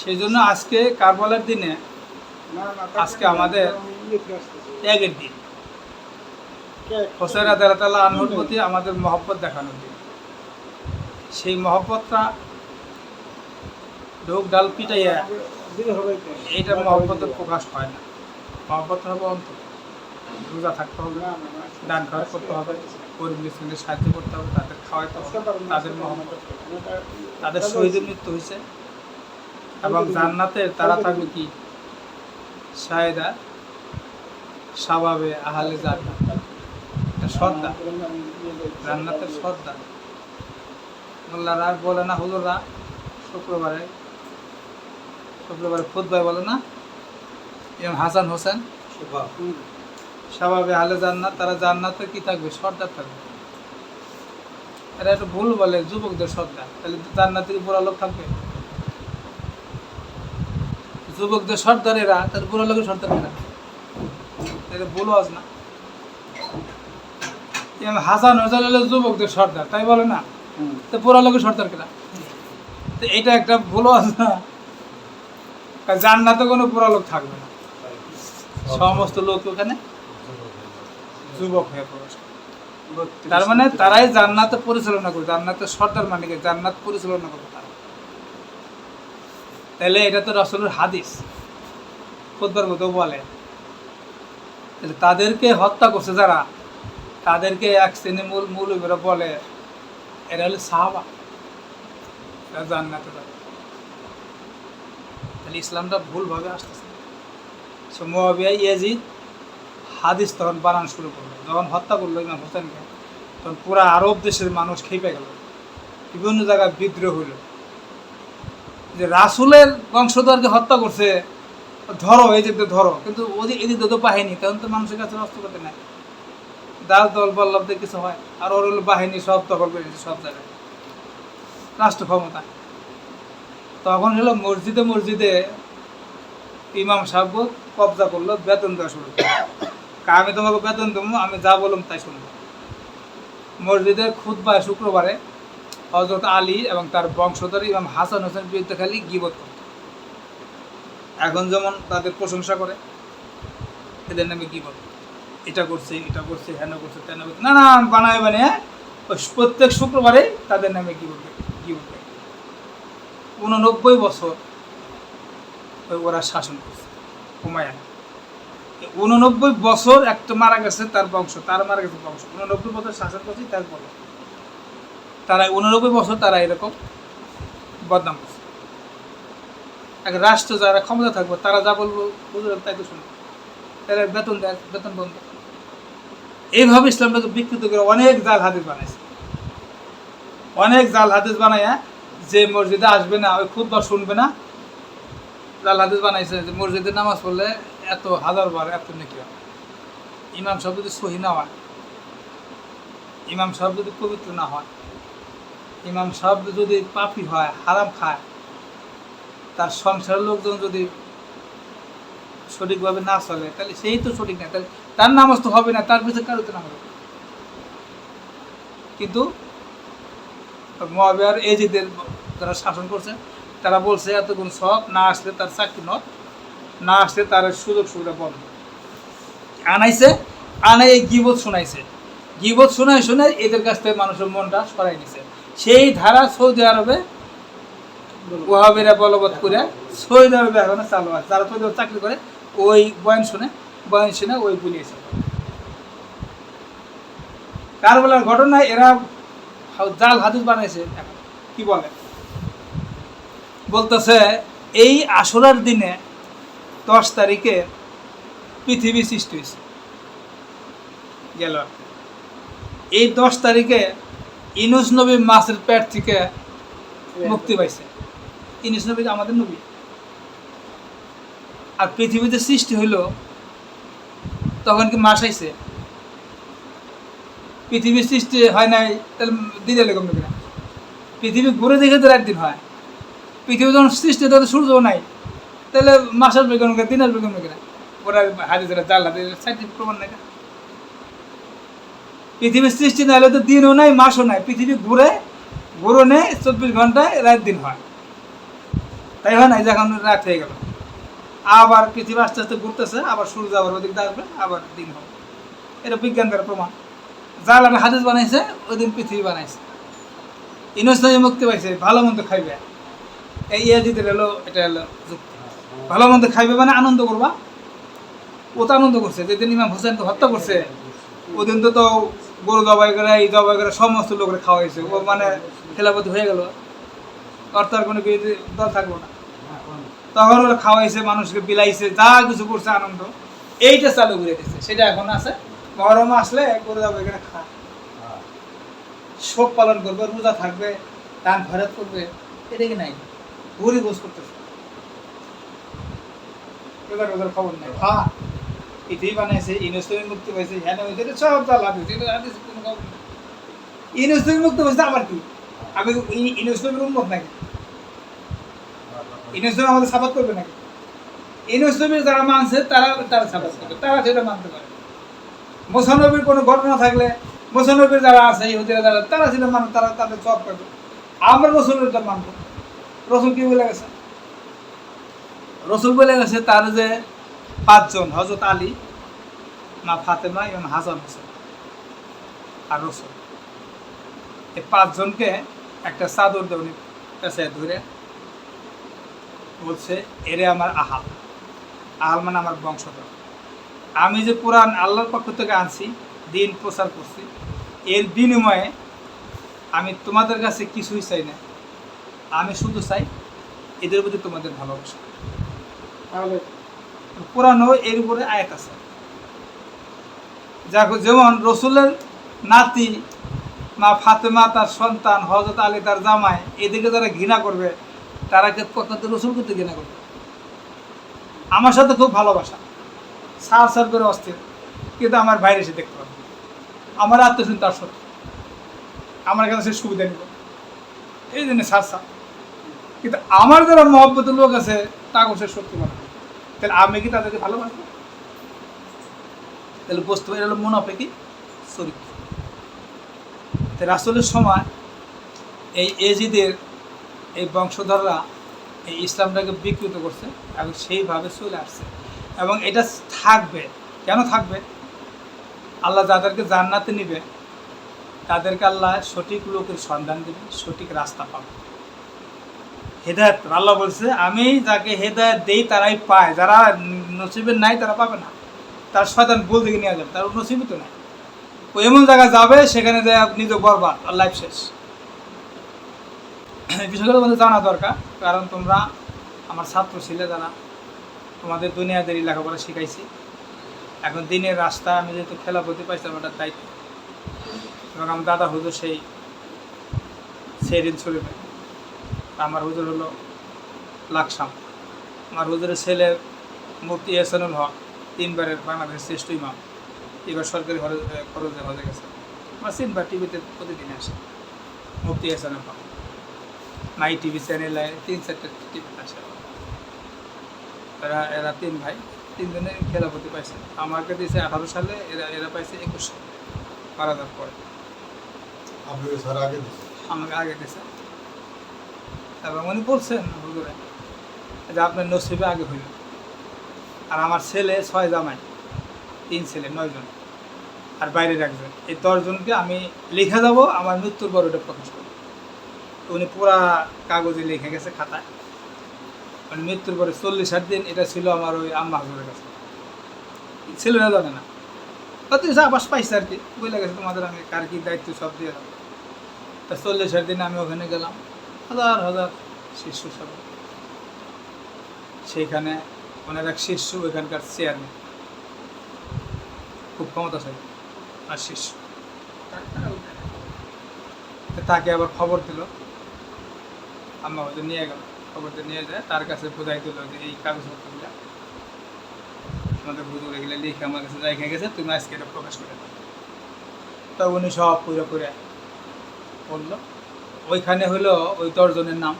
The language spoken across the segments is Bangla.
সেই জন্য আজকে কারবালার দিনে আজকে আমাদের ত্যাগের দিন। হোসেন আদালতাল্লাহ আনহুর প্রতি আমাদের মহব্বত দেখানোর দিন। সেই মহব্বতটা ঢোক ডাল পিটাইয়া এইটা মহব্বতের প্রকাশ হয় না। মহব্বত হবে অন্তর। রোজা থাকতে হবে দান খরচ করতে হবে গরিব মিসকিনদের সাহায্য করতে হবে তাদের খাওয়াইতে হবে তাদের মহব্বত। তাদের শহীদের মৃত্যু হয়েছে। এবং জান্নাতের তারা থাকবে কি? সায়দা স্বভাবে আহালে জান্নাত। জান্নাতের মোল্লারা বলে না হুজুররা। শুক্রবারে শুক্রবারে বলে না? ইমাম হাসান হোসেন। স্বভাবে আহলে জান্নাত, তারা জান্নাতে কি থাকবে? সর্দার থাকবে। এরা একটু ভুল বলে, যুবকদের সর্দার তাহলে জান্নাতের বুড়া লোক থাকবে? যুবকদের সর্দার এরা তাহলে বুড়া লোকের সর্দার এরা এটা ভুল আজ না। হাসান হোসেন হলো যুবকদের সর্দার তাই বলে না? তো বুড়া লোকের সর্দার কেনা তো এটা একটা ভুল আজ না। কারণ জান্নাতে কোনো বুড়া লোক থাকবে না। সমস্ত লোক ওখানে যুবক হয়ে প্রবেশ তার মানে তারাই জান্নাতে পরিচালনা করবে। জান্নাতের সর্দার মানে কি? জান্নাত পরিচালনা করবে তারা। তাহলে এটা তো রসলের হাদিস। খুদবার মতো বলে। তাহলে তাদেরকে হত্যা করছে যারা, তাদেরকে এক শ্রেণি মূল মূল বলে, এরা হলো সাহাবা। জান্নাতে যাবে। তাহলে ইসলামটা ভুলভাবে আসতেছে। সে মোয়াবিয়া ইয়াজিদ হাদিস তখন বানান শুরু করল। যখন হত্যা করল ইমাম হোসেনকে, তখন পুরা আরব দেশের মানুষ খেপে গেল। বিভিন্ন জায়গায় বিদ্রোহ হইল। যে রাসুলের বংশধরকে হত্যা করছে, ধরো, এই যে ধরো, কিন্তু ওদের এদিক তো বাহিনী, তখন তো মানুষের কাছে অস্ত্র করতে নাই। দাস দল বল্লভদের কিছু হয়, আর ওর হলো বাহিনী, সব দখল করে নিয়েছে সব জায়গায়। রাষ্ট্র ক্ষমতা। তখন হলো মসজিদে মসজিদে ইমাম সাহেব কবজা করল, বেতন দেওয়া শুরু আমি তোমাকে বেতন দেবো, আমি যা বললাম তাই শুনব। মসজিদের খুদ্বায় শুক্রবারে হজরত আলী এবং তার বংশধর ইমাম হাসান হোসেন বিরুদ্ধে খালি গিবত করত। এখন যেমন তাদের প্রশংসা করে, এদের নামে গিবত। এটা করছে এটা করছে, হেন করছে, তেন করছে না না বানায় বানিয়ে প্রত্যেক শুক্রবারে তাদের নামে গিবত গিবত উননব্বই বছর ওরা শাসন করছে, হুমায়ুন উননব্বই বছর একটা মারা গেছে তার বংশ, তার মারা গেছে বংশ। উননব্বই বছর শাসন করছে তার বংশ। তারা উননব্বই বছর তারা এরকম বদনাম করছে। রাষ্ট্র যারা ক্ষমতা থাকবে, তারা যা বলব তাই তো শুনবে তারা বেতন দেয়, বেতন বন্ধ। এইভাবে ইসলামটাকে বিকৃত করে অনেক জাল হাদিস বানাইছে। অনেক জাল হাদিস বানাইয়া যে মসজিদে আসবে না, ওই খুব শুনবে না, জাল হাদিস বানাইছে যে মসজিদে নামাজ পড়লে এত হাজার বার এত নাকি হয়। ইমাম সাহেব যদি সহি না হয়, ইমাম সাহেব যদি পবিত্র না হয় ইমাম সাহেব যদি পাপি হয়, হারাম খায়, তার সংসারের লোকজন যদি সঠিকভাবে না চলে, তাহলে সেই তো সঠিক না। তাহলে তার নামাজ তো হবে না, তার পিছনে কারও তো নামাজ। কিন্তু মহাবিহার এজিদের যারা শাসন করছে, তারা বলছে, এতগুণ সব না আসলে তার চাকরি নয়, না আসলে তার সুযোগ সুবিধা বন্ধ। আনাইছে আনাই গিবত শোনাইছে। গিবত শোনাই শোনাই এদের কাছ থেকে মানুষের মনটা সরাই নিছে। সেই ধারা সৌদি আরবে ওহাবিরা বলবৎ করে সৌদি আরবে এখনও চালু আছে। যারা সৌদি চাকরি করে, ওই বয়ান শুনে বয়ান শুনে ওই বুলিয়েছে কারবেলার ঘটনায় এরা জাল হাদিস বানাইছে কি বলে? বলতেছে, এই আসরার দিনে দশ তারিখে পৃথিবী সৃষ্টি হয়েছে। গেল। এই দশ তারিখে ইনুস নবী মাসের পেট থেকে মুক্তি পাইছে। ইনুস নবী আমাদের নবী? আর পৃথিবীতে সৃষ্টি হইল তখন কি মাস আইছে? পৃথিবীর সৃষ্টি হয় নাই তাহলে দিনে নাকি না পৃথিবী ঘুরে দেখে তো একদিন হয়। পৃথিবী যখন সৃষ্টি তখন সূর্য নাই। তাহলে মাসের বেগুন দিনের নাকি না ওরা হাতে যেটা জাল হাতে প্রমাণ নাই না। পৃথিবীর সৃষ্টি না হলে তো দিনও নাই, মাসও নাই। পৃথিবী ঘুরে ঘুরো নেই চব্বিশ ঘন্টায় রাত দিন হয়। তাই হয় না? এই যে এখন রাত হয়ে গেল। আবার পৃথিবী আস্তে আস্তে ঘুরতেছে, আবার সূর্য আবার ওদিক আসবে, আবার দিন হবে। এটা বিজ্ঞান দ্বারা প্রমাণ। যার আল্লাহ হাদিস বানাইছে ওই দিন পৃথিবী বানাইছে। ইনস্তামে মুক্তি পাইছে, ভালো মন্দ খাইবে। এই ইয়াজিদের এলো এটা এলো যুক্তি। ভালো মন্দ খাইবে মানে আনন্দ করবা। ও তো আনন্দ করছে, যেদিন ইমাম হোসেন তো হত্যা করছে, ওদিন তো তো গরু জবাই করে, এই জবাই করে সমস্ত লোকের খাওয়াইছে। ও মানে খেলাপতি হয়ে গেল। আর কোনো কিছু দল থাকল না। তখন ওরা খাওয়াইছে, মানুষকে বিলাইছে, যা কিছু করছে আনন্দ। এইটা চালু করে দিচ্ছে সেটা এখন আছে। মহরম আসলে গরু জবাই করে খা। শোক পালন করবে, রোজা থাকবে, দান খরচ করবে, এটা কি নাই? ঘুরি বোঝ করতেছে। এবার ওদের খবর নাই। খা ইতি বানাইছে মুক্তি পাইছে হ্যাঁ হয়েছে সব কোনো খবর মুক্তি পাইছে আবার কি? আমি উন্মত নাকি আমাদের সাবাত করবে নাকি? যারা মানছে, তারা তারা সাবাত করবে, তারা সেটা মানতে পারে। মোসানবির কোনো ঘটনা থাকলে, মোসানবির যারা আছে, ইহুদিরা যারা, তারা সেটা মানে তারা তাদের সব করবে। আমরা রসুলটা মানবো। রসুল কি বলে গেছে? রসুল বলে গেছে তার যে পাঁচজন হজরত আলী মা ফাতেমা এবং হাসান হোসেন আর রসুল। এই পাঁচজনকে একটা চাদর দেওয়ানি কাছে ধরে বলছে, এরে আমার আহাল আহাল মানে আমার বংশধর। আমি যে কোরআন আল্লাহর পক্ষ থেকে আনছি, দিন প্রচার করছি, এর বিনিময়ে আমি তোমাদের কাছে কিছুই চাই না। আমি শুধু চাই এদের প্রতি তোমাদের ভালোবাসা। তাহলে কোরআনও এর উপরে আয়াত আছে। দেখো যেমন রসুলের নাতি মা ফাতেমা, তার সন্তান হজরত আলী, তার জামাই এদিকে যারা ঘৃণা করবে, তারা কিন্তু রসুল করতে ঘৃণা করবে? আমার সাথে খুব ভালোবাসা। সার সার করে অস্থির। কিন্তু আমার বাইরে এসে দেখতে পাবে আমার আত্মীয় তার সত্য। আমার কাছে সে সুবিধা নিব। এই জন্য সার সার। কিন্তু আমার যারা মহব্বতের লোক আছে তা সে সত্যি হয়। তাহলে আমি কি তাদেরকে ভালোবাসবো তাহলে বুঝতে পারি হলো মুনাফে কি চরিত্র। তো রাসুলের সময় এই এজিদের, এই বংশধররা এই ইসলামটাকে বিকৃত করছে এবং সেইভাবে চলে আসছে। এবং এটা থাকবে। কেন থাকবে? আল্লাহ যাদেরকে জান্নাতে নিবে, তাদেরকে আল্লাহ সঠিক লোকের সন্ধান দেবে, সঠিক রাস্তা পাবে। হেদায়ত। আল্লাহ বলছে, আমি যাকে হেদায়ত দেই, তারাই পায়। যারা নসিবের নাই, তারা পাবে না। তার শয়তান বল দিকে নিয়ে যাবে, তার নসিবই তো নাই। ও এমন জায়গায় যাবে, সেখানে যে নিজ বরবাদ, আর লাইফ শেষ। বিষয়গুলো তোমাদের জানা দরকার, কারণ তোমরা আমার ছাত্র ছিলে যারা। তোমাদের দুনিয়াদের লেখাপড়া শিখাইছি। এখন দিনের রাস্তা, আমি যেহেতু খেলা প্রতি পাইছিলাম ওটার দায়িত্ব। এবং আমার দাদা হুজুর সেই সেই ছবি পাই আমার হুজুর হলো লাকসাম। আমার হুজুরের ছেলে মুফতি এহসানুল হক তিনবারের বাংলাদেশের শ্রেষ্ঠ ইমাম। এবার সরকারি খরচ হয়ে গেছে। আমার তিনবার টিভিতে প্রতিদিন আসে মুফতি এহসানুল হক। মাই টিভি চ্যানেলে তিন চারটে টিভিতে আসে। এরা এরা তিন ভাই তিনজনে খেলাপতি পাইছে। আমাকে দিয়েছে আঠারো সালে এরা এরা পাইছে একুশ সালে। মারা যাওয়ার পরে আগে আমাকে আগে দিয়েছে। এবং উনি বলছেন হুজুরে, যে আপনার নসিবে আগে হইল। আর আমার ছেলে ছয় জামাই, তিন ছেলে নয়জন আর বাইরের একজন। এই দশজনকে আমি লিখে যাব আমার মৃত্যুর পর ওটা প্রকাশ করব। তো উনি পুরা কাগজে লিখে গেছে খাতায়। মানে মৃত্যুর পরে চল্লিশ ষাট দিন এটা ছিল আমার ওই আম্মা হাজুরের কাছে। ছিল না জানে না। কিছু আবাস পাইছে আর কি। বলে গেছে, তোমাদের আমি কার কি দায়িত্ব সব দিয়ে দেবো তা চল্লিশ ষাট দিন আমি ওখানে গেলাম। হাজার হাজার শিষ্য সব সেইখানে অনেক এক শিষ্য, ওইখানকার চেয়ারম্যান খুব ক্ষমতাশালী আর শিষ্য। তাকে আবার খবর দিল। আম্মা হয়তো নিয়ে গেল। খবর দিয়ে নিয়ে যায়, তার কাছে বোঝাই দিল যে এই কাগজপত্রগুলো আমাদের হুজুর এগুলো লিখে আমার কাছে রেখে গেছে, তুমি আজকে এটা প্রকাশ করে দাও। তা উনি সব পুরো করে বলল। ওইখানে হলো ওই দশজনের নাম।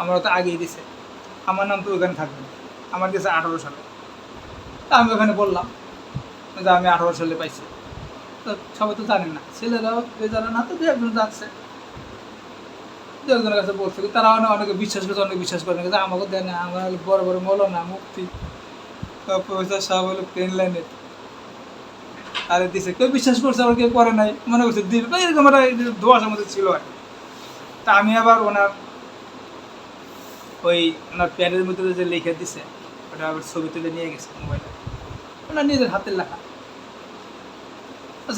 আমরা তো আগেই দিছে আমার নাম তো ওইখানে থাকবে। আমার দিয়েছে আঠারো সালে। তা আমি ওখানে বললাম যে আমি আঠারো সালে পাইছি। তো সবাই তো জানেন না। ছেলেরাও জানে না, তো দু একজন জানছে। দু একজনের কাছে বলছে তারা অনেক অনেকে বিশ্বাস করছে, অনেকে বিশ্বাস করে না। আমাকে দেয় না। আমার বড় বড় মলো না মুক্তি প্রফেসর সাহেব হলো প্লেন লাইনে আরে দিছে, কেউ বিশ্বাস করছে, আবার কেউ করে নাই। মনে করছে দিল এরকম একটা দোয়াশের মধ্যে ছিল আর কি। আমি আবার ওনার ওই ওনার প্যাডের মধ্যে যে লিখে দিছে, ওটা আবার ছবি তুলে নিয়ে গেছে মোবাইলে। ওনার নিজের হাতের লেখা।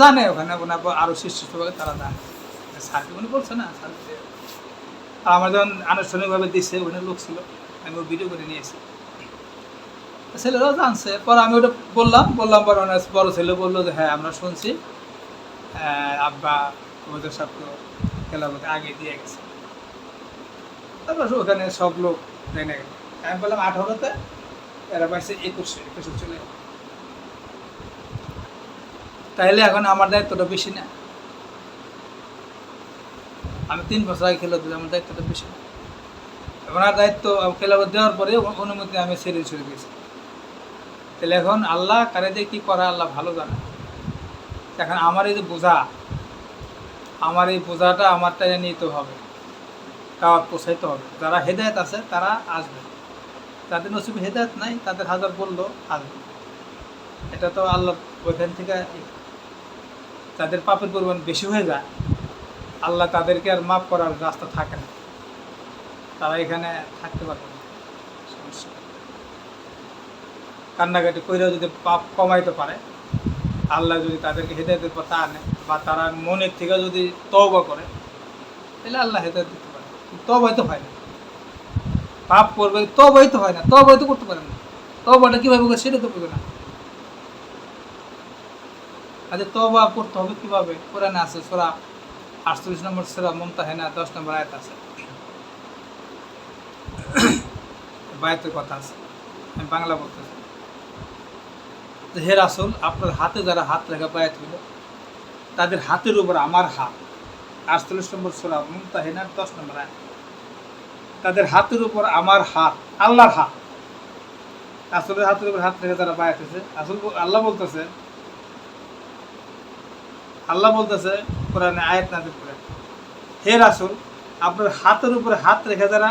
জানে ওখানে ওনার আরও শিষ্য সবাই, তারা জানে। স্যারকে উনি বলছে না? স্যার আর আমার যখন আনুষ্ঠানিকভাবে দিছে ওখানে লোক ছিল, আমি ও ভিডিও করে নিয়েছি। ছেলেরাও জানছে। পরে আমি ওটা বললাম বললাম পরে ওনার বড় ছেলে বলল যে হ্যাঁ আমরা শুনছি আব্বা ওদের সাথে খেলা বলতে আগে দিয়ে গেছে। তারপর ওখানে সব লোক জেনে গেল। আমি বললাম, আঠারোতে এরা পাইছে একুশে একুশে চলে গেল। তাইলে এখন আমার দায়িত্বটা বেশি না। আমি তিন বছর আগে খেলা দিলাম, আমার দায়িত্বটা বেশি না। ওনার দায়িত্ব খেলা দেওয়ার পরে অনুমতি আমি ছেড়ে ছেড়ে দিয়েছি তাহলে এখন আল্লাহ কারে দিয়ে কী করা, আল্লাহ ভালো জানে। এখন আমার এই যে বোঝা আমার এই বোঝাটা আমার টাইনে নিতে হবে। কাওয়াত পোষাইতে হবে। যারা হেদায়ত আছে, তারা আসবে। যাদের নসিবে হেদায়ত নাই, তাদের হাজার বলল আসবে এটা তো আল্লাহ ওইখান থেকে যাদের পাপের পরিমাণ বেশি হয়ে যায়, আল্লাহ তাদেরকে আর মাফ করার রাস্তা থাকে না। তারা এখানে থাকতে পারবে না। কান্নাকাটি কইরাও যদি পাপ কমাইতে পারে আল্লাহ যদি তাদেরকে হেদায়তের পথে আনে বা তারা মনের থেকে যদি তওবা করে, তাহলে আল্লাহ হেদায়ত দিতে পারে। তবাই তো হয় না। পাপ করবে তবাই তো হয় না। তবাই তো করতে পারে না। তবাটা কীভাবে করে সেটা তো বুঝবে না। আচ্ছা তবা করতে হবে কীভাবে? কোরআনে আছে সোরা আটচল্লিশ নম্বর সোরা মমতা হেনা দশ নম্বর আয়াত আছে। বায়াতের কথা আছে। আমি বাংলা বলতেছি। হে রাসুল, আপনার হাতে যারা হাত রেখা বায়াত হইল তাদের হাতের উপর আমার হাত। আটচল্লিশ নম্বর সোরা মমতা হেনার দশ নম্বর আয়াত। তাদের হাতের উপর আমার হাত, আল্লাহর হাত। আসলে হাতের উপর হাত রেখে তারা বায়াত হয়েছে আসল আল্লাহ বলতেছে আল্লাহ বলতেছে, কোরআনে আয়াত নাজিল করে হে রাসুল, আপনার হাতের উপরে হাত রেখে যারা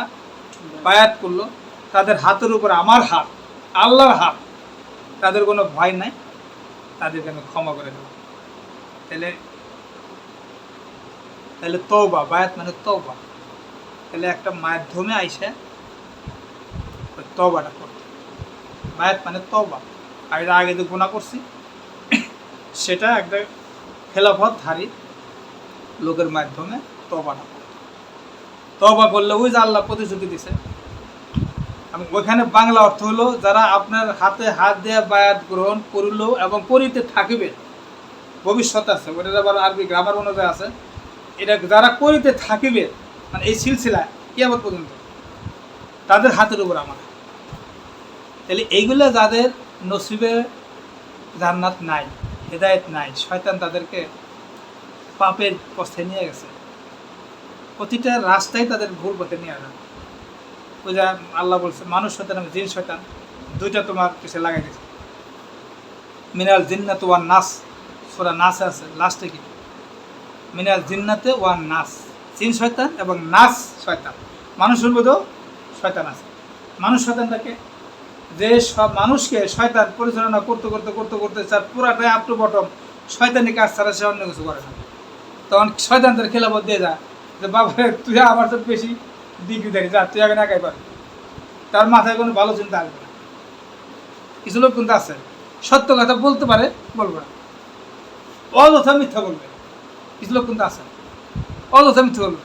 বায়াত করল তাদের হাতের উপরে আমার হাত, আল্লাহর হাত। তাদের কোনো ভয় নাই। তাদেরকে আমি ক্ষমা করে দেবো। তাহলে তাহলে তৌবা বায়াত মানে তৌবা তাহলে একটা মাধ্যমে আইসে ওই তবাটা করতে বায়াত মানে তবা এর আগে যে গুণা করছি, সেটা একটা খেলাফত ধারী লোকের মাধ্যমে তবাটা করতে তবা করলে ওই যে আল্লাহ প্রতিশ্রুতি দিছে আমি ওইখানে বাংলা অর্থ হলো যারা আপনার হাতে হাত দেয়া বায়াত গ্রহণ করল এবং করিতে থাকিবে, ভবিষ্যৎ আছে, ওটার আবার আরবি গ্রামার অনুযায়ী আছে, এটা যারা করিতে থাকিবে মানে এই সিলসিলা কিয়ামত পর্যন্ত, তাদের হাতের উপর আমার তাহলে এইগুলো যাদের নসিবে জান্নাত নাই, হেদায়েত নাই, শয়তান তাদেরকে পাপের পথে নিয়ে গেছে, প্রতিটা রাস্তায় তাদের ভুল পথে নিয়ে আসে ওই যে আল্লাহ বলছে, মানুষ শয়তান এবং জিন শয়তান, দুইটা তোমার পিছে লাগাই দিয়েছে মিনাল জিন্নাত ওয়ান নাস, সোরা নাস আছে লাস্টে কি? মিনাল জিন্নাতে ওয়ান নাস, জিন শয়তান এবং নাস শয়তান। মানুষের মধ্যেও শয়তান আছে। মানুষ শয়তানটাকে, যে সব মানুষকে শয়তান পরিচালনা করতে করতে করতে করতে তার পুরাটাই আপ টু বটম শয়তানি কাজ ছাড়া সে অন্য কিছু করে না। তখন শয়তান তার খেলাপথ দিয়ে যায়, যে, বাবা, তুই আমার তো বেশি দেখি যা, তুই আগে একাই পারবি তার মাথায় কোনো ভালো চিন্তা আসবে না। কিছু লোক কিন্তু আছে। সত্য কথা বলতে পারে, বলবে না। অযথা মিথ্যা বলবে। কিছু লোক কিন্তু আছে। অযথা মিথ্যা বলবে।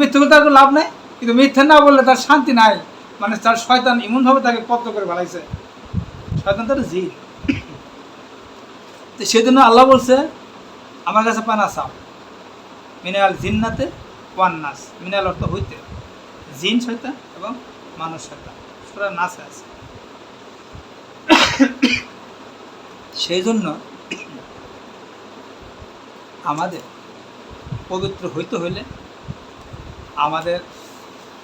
মিথ্যা বলতে তার কোনো লাভ নাই। কিন্তু মিথ্যা না বললে তার শান্তি নাই। মানে তার শয়তান এমনভাবে তাকে কত করে ভালাইছে শয়তান তার জি তো সেজন্য আল্লাহ বলছে, আমার কাছে পানা চাও মিনাল জিন্নাতে ওয়ান নাস। মিনাল অর্থ হইতে। জিন শয়তান এবং মানুষ শয়তান সুরা নাসে আছে। সেই জন্য আমাদের পবিত্র হইতে হইলে আমাদের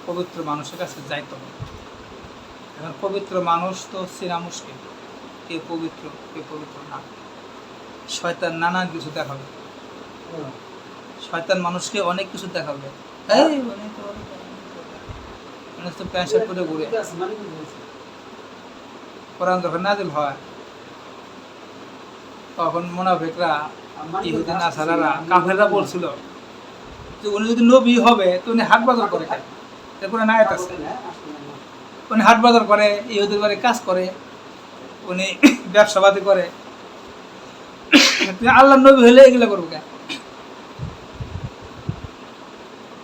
পবিত্র মানুষের কাছে যাইতে হবে। এখন পবিত্র মানুষ তো চেনা মুশকিল। কে পবিত্র কে পবিত্র না। শয়তান নানান কিছু দেখাবে। শয়তান মানুষকে অনেক কিছু দেখাবে। এই তো প্যান্ট শার্ট পরে ঘুরে। কোরআন যখন নাজিল হয়, তখন মোনাফেকরা ইহুদি নাসারারা কাফেররা বলছিল, যে উনি যদি নবী হবে, তো উনি হাট বাজার করে এরপরে নায়ত আছে। উনি হাট বাজার করে, ইহুদির বাড়ি কাজ করে, উনি ব্যবসাবাদী করে। তুমি আল্লাহ নবী হলে এগুলো করব কেন?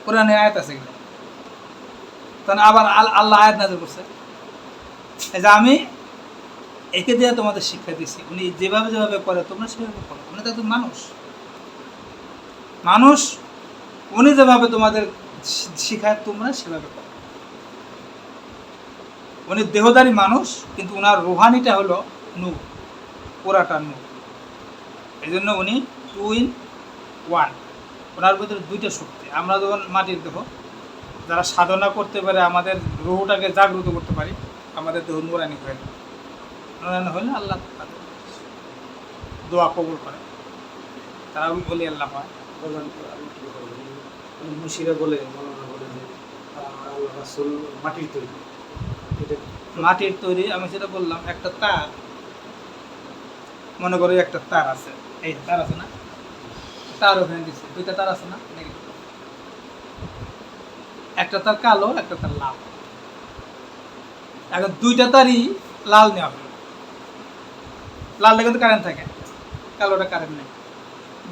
কোরআনে আয়াত আছে এগুলো। তখন আবার আল্লাহ আয়াত নাজিল করছে। যে আমি একে দিয়ে তোমাদের শিক্ষা দিছি উনি যেভাবে যেভাবে করে, তোমরা সেভাবে করো। উনি তো একজন মানুষ। মানুষ, উনি যেভাবে তোমাদের শিখায়, তোমরা সেভাবে করো। উনি দেহদারী মানুষ, কিন্তু ওনার রুহানিটা হলো নূর, পুরাটা নূর। এই জন্য উনি টু ইন ওয়ান ওনার ভিতরে দুইটা শক্তি। আমরা যখন মাটির দেহ যারা সাধনা করতে পারে আমাদের রুহটাকে জাগ্রত করতে পারি আমাদের দেহ নুরানি হয়ে নুরানি হলে আল্লাহ তাদের দোয়া কবুল করে। তারা বলি আল্লাহ হয়। মুশিরা বলে মৌলানা বলে যে আল্লাহ রাসূল মাটির তৈরি। এটা মাটির তৈরি আমি সেটা বললাম একটা তার। মনে করি একটা তার আছে। এই তার আছে না? তার ওখানে দিচ্ছে দুইটা তার আছে না? নাকি? একটা তার কালো একটা তার লাল। এখন দুইটা তারই লাল নেওয়া হলো। লালটা কিন্তু কারেন্ট থাকে কালোটা কারেন্ট নেই।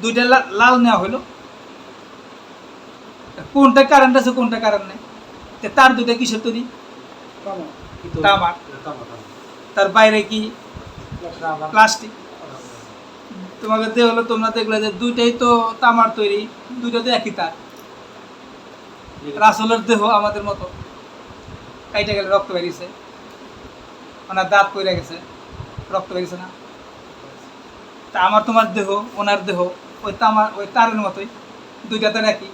দুইটা লাল নেওয়া হলো। কোনটা কারেন্ট আছে কোনটা কারেন্ট নেই? তার দুইটা কিসের তৈরি? তামার। তামা তামা তার বাইরে কি? প্লাস্টিক। তোমাকে দিয়ে হলো তোমরা দেখলে যে দুইটাই তো তামার তৈরি দুইটা তো একই তার। রাসলের দেহ আমাদের মতো কাইটা গেলে রক্ত বেরিয়েছে। ওনার দাঁত পড়ে গেছে, রক্ত বেরিয়েছে না। তা আমার তোমার দেহ, ওনার দেহ, ওই তামার ওই তারের মতোই, দুইটা তার একই।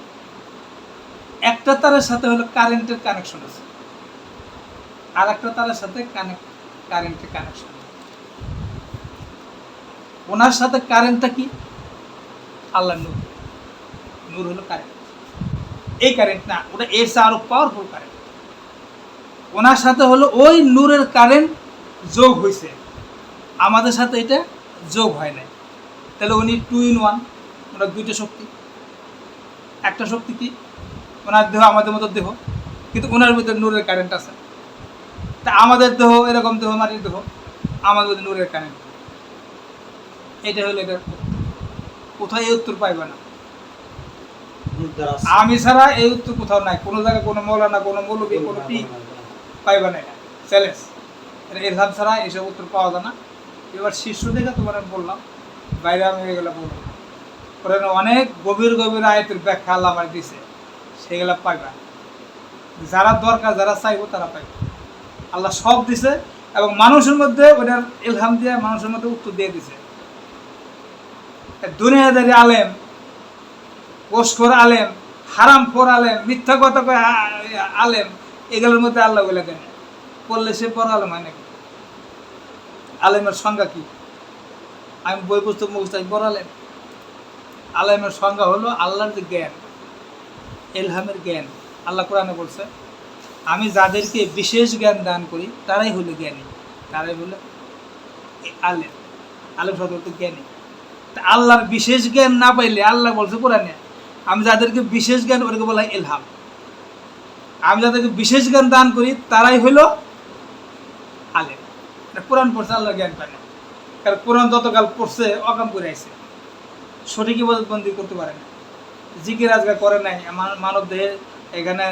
একটা তারের সাথে হলো কারেন্টের কানেকশন আছে। আর একটা তারের সাথে কানেক্ট কারেন্টের কানেকশন ওনার সাথে কারেন্টটা কি? আল্লাহ নূর। নূর হলো কারেন্ট এই কারেন্ট না, ওটা এর চেয়ে আরও পাওয়ারফুল কারেন্ট ওনার সাথে হলো ওই নূরের কারেন্ট যোগ হয়েছে। আমাদের সাথে এটা যোগ হয় নাই। তাহলে উনি টু ইন ওয়ান ওনার দুইটা শক্তি। একটা শক্তি কি? ওনার দেহ, আমাদের মতো দেহ। কিন্তু ওনার ভিতরে নূরের কারেন্ট আছে। তা আমাদের দেহ এরকম দেহ, মাটির দেহ, আমাদের মধ্যে নূরের কারেন্ট এটা হলো এটা কোথায় এই উত্তর পাইবে না। আমি ছাড়া এই উত্তর কোথাও নাই। কোনো জায়গায় কোনো মৌলানা কোনো মৌলবী কোনো পি পাইবা না চ্যালেঞ্জ। এটা এরহাম ছাড়া এইসব উত্তর পাওয়া যায় না। এবার শীর্ষ দেখে তোমার আমি বললাম বাইরে আমি এগুলো বলব না। ওরা অনেক গভীর গভীর আয়তের ব্যাখ্যা আল্লাহ আমার দিছে। সেগুলো পাইবা। যারা দরকার যারা চাইব তারা পাইবে। আল্লাহ সব দিছে এবং মানুষের মধ্যে ওটার ইলহাম দিয়ে মানুষের মধ্যে উত্তর দিয়ে দিছে। দুনিয়াদারি আলেম ওস্কর আলেম হারাম ফোর আলেম, মিথ্যা কথা কয় আলেম, এগুলোর মধ্যে আল্লাহ বলে দেন পড়লে সে বড় আলেম হয় নাকি? আলেমের সংজ্ঞা কি? আমি বই পুস্তক মুখস্থ, আমি বড় আলেম। আলেমের সংজ্ঞা হলো আল্লাহর যে জ্ঞান এলহামের জ্ঞান, আল্লাহ কোরআনে বলছে, আমি যাদেরকে বিশেষ জ্ঞান দান করি, তারাই হলো জ্ঞানী। তারাই হলো আলেম। আলেম হলো জ্ঞানী। তা আল্লাহর বিশেষ জ্ঞান না পাইলে আল্লাহ বলছে কোরআনে। আমি যাদেরকে বিশেষ জ্ঞান ওদেরকে বলা হয় এলহাম আমি যাদেরকে বিশেষ জ্ঞান দান করি, তারাই হলো আলেম। কোরআন পড়ছে আল্লাহ জ্ঞান পায় না। কারণ কোরআন যতকাল পড়ছে, অকাম করে আইছে। সঠিক ইবাদতবন্দি করতে পারে না। জিকির আজকে করে নাই মানব দেহে এখানে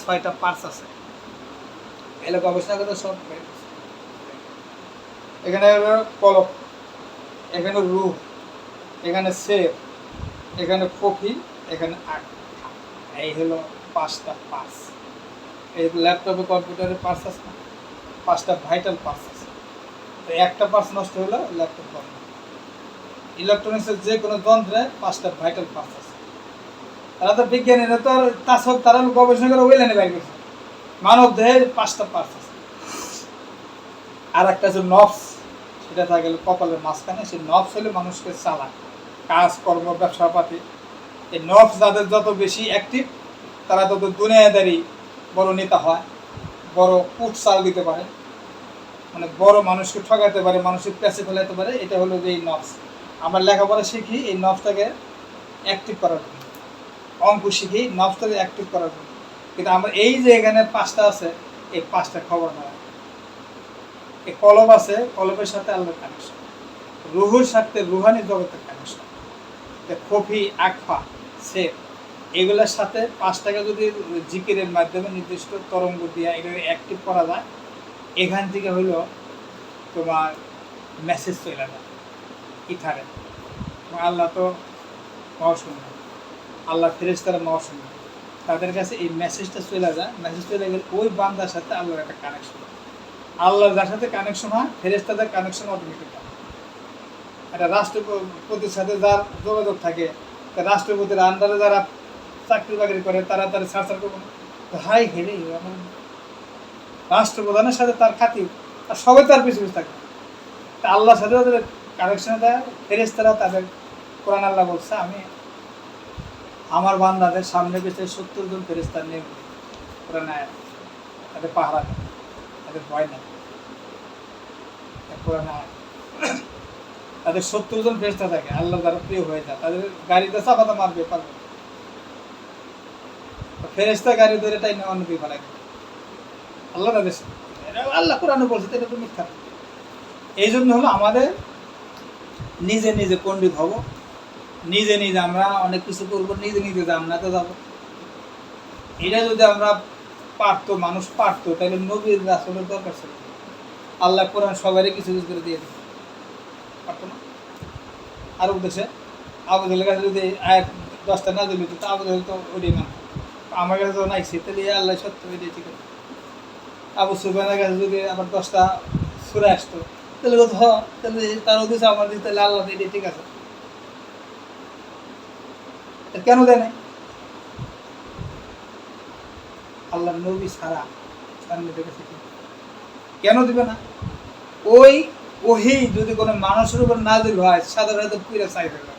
ছয়টা পার্টস আছে। এলাকা গবেষণা করে সব এখানে কলক এখানে রূপ এখানে সেব এখানে কফি এখানে আট। এই হলো পাঁচটা পার্স এই ল্যাপটপে কম্পিউটারে পার্স আছে? পাঁচটা ভাইটাল পার্স আছে। তো একটা পার্স নষ্ট হলো ল্যাপটপ বন্ধ। ইলেকট্রনিক্সের যে কোনো যন্ত্রে পাঁচটা ভাইটাল পার্স আছে। তারা তো বিজ্ঞানী এরা তো আর তাসব তারা গবেষণা করে ওই লাইনে বাইর করছে। মানব দেহের পাঁচটা পার্স আছে। আর একটা হচ্ছে নফস সেটা থাকে কপালের মাঝখানে। সেই নফস হলে মানুষকে চালায় কাজ কর্ম ব্যবসা পাতি এই নফস যাদের যত বেশি অ্যাক্টিভ তারা তো দুনিয়াদারি বড় নেতা হয়, বড় উট চাল দিতে পারে মানে বড় মানুষকে ঠকাতে পারে, মানুষের প্যাসে ফেলাতে পারে, এটা হলো যে এই নফস। আমরা লেখাপড়া শিখি, এই নফসটাকে অ্যাক্টিভ করার জন্য। অঙ্ক শিখি নফসটাকে অ্যাক্টিভ করার জন্য। কিন্তু আমরা এই যে এখানে পাঁচটা আছে, এই পাঁচটা খবর নেওয়া এই কলব আছে, কলবের সাথে আল্লাহর কানেকশন রুহুর সাথে রুহানি জগতের কানেকশন কফি আকফা সে এগুলোর সাথে পাঁচ টাকা যদি জিকিরের মাধ্যমে নির্দিষ্ট তরঙ্গ দিয়ে এগুলো অ্যাক্টিভ করা যায়, এখান থেকে হলো তোমার মেসেজ চলে যায়, ইথারে। আল্লাহ তো মহাশূন্য। আল্লাহ ফেরেস্তারা মহাশূন্য। তাদের কাছে এই মেসেজটা চলে যায় মেসেজ চলে গেলে ওই বান্দার সাথে আল্লাহর একটা কানেকশন আল্লাহ যার সাথে কানেকশন হয় ফেরেস্তাদের কানেকশন অটোমেটিক হয়। একটা রাষ্ট্রপতির সাথে যার যোগাযোগ থাকে রাষ্ট্রপতির আন্ডারে যারা চাকরি বাকরি করে, তারা তারা সার করব হাই হেরে আমার রাষ্ট্রপ্রধানের সাথে তার খাতি আর সবাই তার পিছু পিছু থাকে তা আল্লাহর সাথে তাদের কানেকশন দেয় ফেরেস্তারা তাদের কোরআন আল্লাহ বলছে, আমি আমার বান্দাদের সামনে পিছিয়ে সত্তর জন ফেরেস্তার নেই কোরআন তাদের পাহারা তাদের ভয় নেই কোরআন আয়াত তাদের সত্তর জন ফেরেস্তা থাকে, আল্লাহ দ্বারা প্রিয় হয়ে যায়। তাদের গাড়িতে চাপাতা মারবে, পারবে ফেরেস্তা গাড়ি ধরে তাই না অন্য দিয়ে ফেলাই আল্লাহ তাদের আল্লাহ কোরআনে বলছে এটা তো মিথ্যা। এই জন্য হলো আমাদের নিজে নিজে পণ্ডিত হব। নিজে নিজে আমরা অনেক কিছু করব, নিজে নিজে জান্নাতে যাব। এটা যদি আমরা পারতো, মানুষ পারতো, তাহলে নবীর রাসলের দরকার ছিল। আল্লাহ কোরআন সবারই কিছু কিছু করে দিয়ে দিত। পারতো না। আর উদ্দেশ্যে আবুদের কাছে যদি আয়াত দশটা না দিল তো আবুদের তো ওইটাই মানে আমার কাছে তো নাই তাহলে আল্লাহ সত্য, ওইটাই ঠিক আছে। আবু সুফিয়ানের কাছে যদি আবার দশটা সুরে আসতো, তাহলে তো হ, তাহলে তার উদ্দেশ্যে আমার দিতে তাহলে আল্লাহ এটাই ঠিক আছে। কেন দেয় নাই? আল্লাহ নবী সারা কাছে কি? কেন দিবে না? ওই ওহি, যদি কোনো মানুষের উপর নাজিল হয়, সাধারণত পুরে চাই হবে।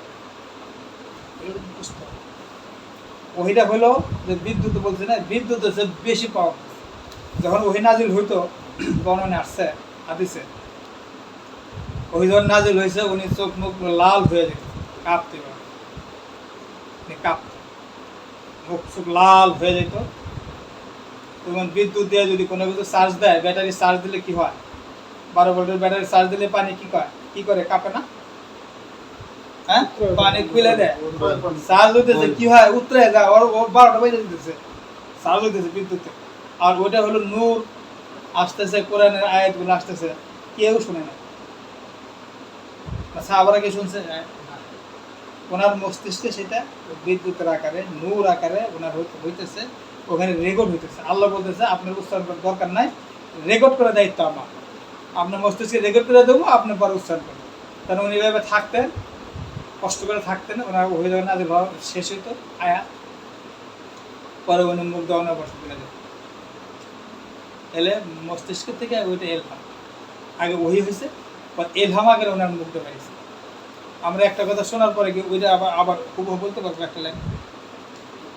ওহিটা হলো যে বিদ্যুৎ বলছে না, বিদ্যুৎ হচ্ছে বেশি পাওয়া যখন ওহি নাজিল হইতো, বর্ণনে আসছে, হাদিসে, ওহি যখন নাজিল হয়েছে উনি চোখ মুখ লাল হয়ে যেত কাঁপতে কাঁপত মুখ চোখ লাল হয়ে যেত। তখন বিদ্যুৎ দিয়ে যদি কোনো কিছু চার্জ দেয় ব্যাটারি চার্জ দিলে কি হয়? বারো ভোল্টের ব্যাটারি চার্জ দিলে পানি কি করে কি করে? কাঁপে না? হ্যাঁ? পানি খুলে দেয়। চার্জ হইতেছে কি হয়? যায়, ওর বারোটা বেজে দিতেছে চার্জ হইতেছে আর ওইটা হলো নূর, আসতেছে কোরআনের আসতেছে। কেউ শুনে না। সাহাবারা কি শুনছে? ওনার মস্তিষ্কে সেটা বিদ্যুতের আকারে, নূর আকারে ওনার হইতে- হইতেছে। ওখানে রেকর্ড হইতেছে। আল্লাহ বলতেছে, আপনার উচ্চারণ দরকার নাই। রেকর্ড করার দায়িত্ব আমার। আপনার মস্তিষ্কে রেকর্ড করে দেবো আপনি পরে উচ্চারণ করবেন কারণ উনি এভাবে থাকতেন, কষ্ট করে থাকতেন, ওনার হয়ে যাবে না শেষ হইতো, আয়া পরে উনি মুখ দেওয়ানোর বসে করে দেন এলে মস্তিষ্ক থেকে ওইটা এলহাম আগে ওই হয়েছে এলহাম আগে ওনার মুখ দিয়ে বেরিয়েছে আমরা একটা কথা শোনার পরে কি ওইটা আবার আবার খুব হুবহু বলতে পারব একটা লাইন?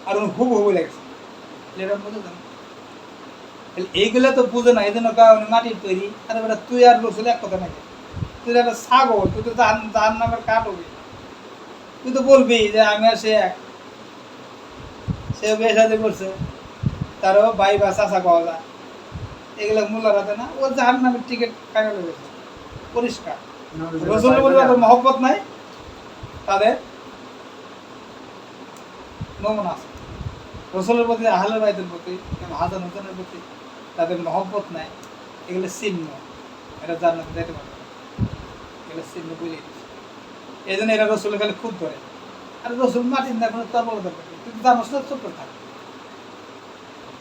আর উনি হুবহু লেগেছে এরকম বুঝে যান এইগুলো তো বুঝে না এই জন্য মাটির তৈরি। আর বেটা তুই আর রসুল এক কথা নাকি? তুই একটা ছাগল তুই তো জান জান নামের কাঠ হবি। তুই তো বলবি যে আমি আর সে এক। সে বিয়ে সাথে করছে তারও বাই বা চাষা পাওয়া যায়। এগুলো মূল্য রাখে না ও জাহান নামের টিকিট হয়ে গেছে। পরিষ্কার। প্রতি অত মহব্বত নাই? তাদের নমুনা আছে। রসুলের প্রতি আহলের বাইদের প্রতি হাজার হাসান হোসেনের প্রতি তাদের মহব্বত নাই। এগুলো চিহ্ন এটা জান্নাতে যেতে পারবে না। এগুলো চিহ্ন বুঝে দিচ্ছে এই জন্য এরা রসুলের খালি খুব ধরে। আর রসুল মাটির না কোনো তর্ক দরকার। তুই জানোস না চুপ করে থাক।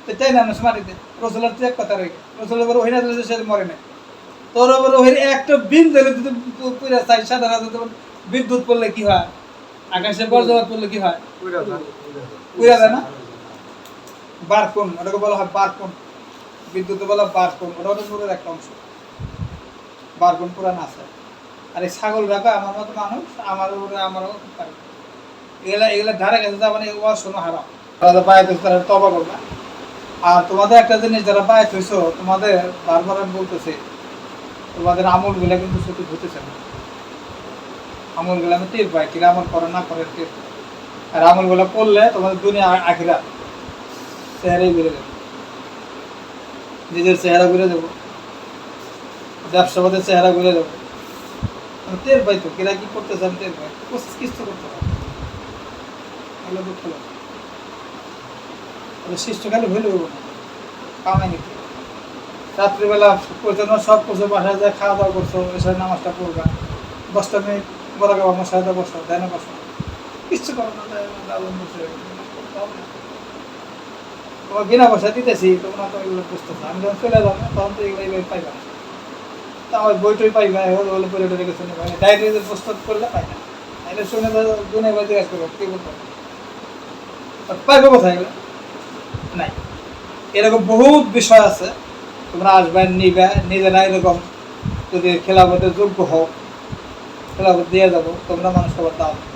তো তাই জানোস মাটিতে? রসুলের তো এক কথা রয়ে রসুলের উপর ওহিনা দিলে সে মরে নাই। তোর উপর ওহির একটা বিন দিলে তুই পুরা চাই সাধারণত বিদ্যুৎ পড়লে কি হয়? আকাশে বজ্রপাত পড়লে কি হয়? উড়ে যায় না? বারকোন ওটাকে বলা হয় বারকোন। বিদ্যুতে বলা বারকোন, ওটা হলো নূরের একটা অংশ। বারকোন পুরান আছে। আর এই ছাগল রাখা আমার মতো মানুষ আমার আমারও পারে। এগুলা এগুলা ধারে গেছে যা মানে ও শোনো হারাম। তারা বায়াত হয়েছে তারা তবা করবে। আর তোমাদের একটা জিনিস, যারা বায়াত হয়েছো তোমাদের বারবার আমি বলতেছি, তোমাদের আমলগুলা কিন্তু সত্যি হতেছে না। আমলগুলো আমি টের পাই কিরা আমল করে না, করে পাই। আর আমলগুলো করলে তোমাদের দুনিয়া আখিরা চেহারাই বেড়ে যাবে। নিজের চেহারা ঘুরে দেবো। ব্যবসাবাদের চেহারা ঘুরে দেবো। আমি টের পাই তো, কিরা কি করতেছে আমি টের পাই কোশিস কিছু করতে পারি এগুলো দুঃখ লাগে শিষ্টকালে কামাই নিতে রাত্রিবেলা করছ না সব করছ বাসায় যায়, খাওয়া দাওয়া করছ, এসে নামাজটা পড়বা। দশটা মিনিট বড় গাবা সাথে বসো দেয় বসো। কিচ্ছু করো না দেয় না, দারুণ বসে করতে হবে না। তোমার বিনা পয়সা দিতেছি, তোমরা তো এগুলো বুঝতেছো আমি যখন চলে যাব, তখন তো এগুলো এইভাবে পাইবা তা আমার বই টই পাইবা এগুলো হলে পরে টরে কিছু নেই ডায়েরিতে প্রস্তুত করলে পাই না। এটা শুনে তো দুনে বাই জিজ্ঞাসা করব, কি আর পাইবে কোথায় এগুলো? নাই। এরকম বহুত বিষয় আছে, তোমরা আসবে নিবে নিজেরা এরকম যদি খেলাফতের যোগ্য হোক খেলাফত দিয়ে যাব, তোমরা মানুষকে আবার দিবা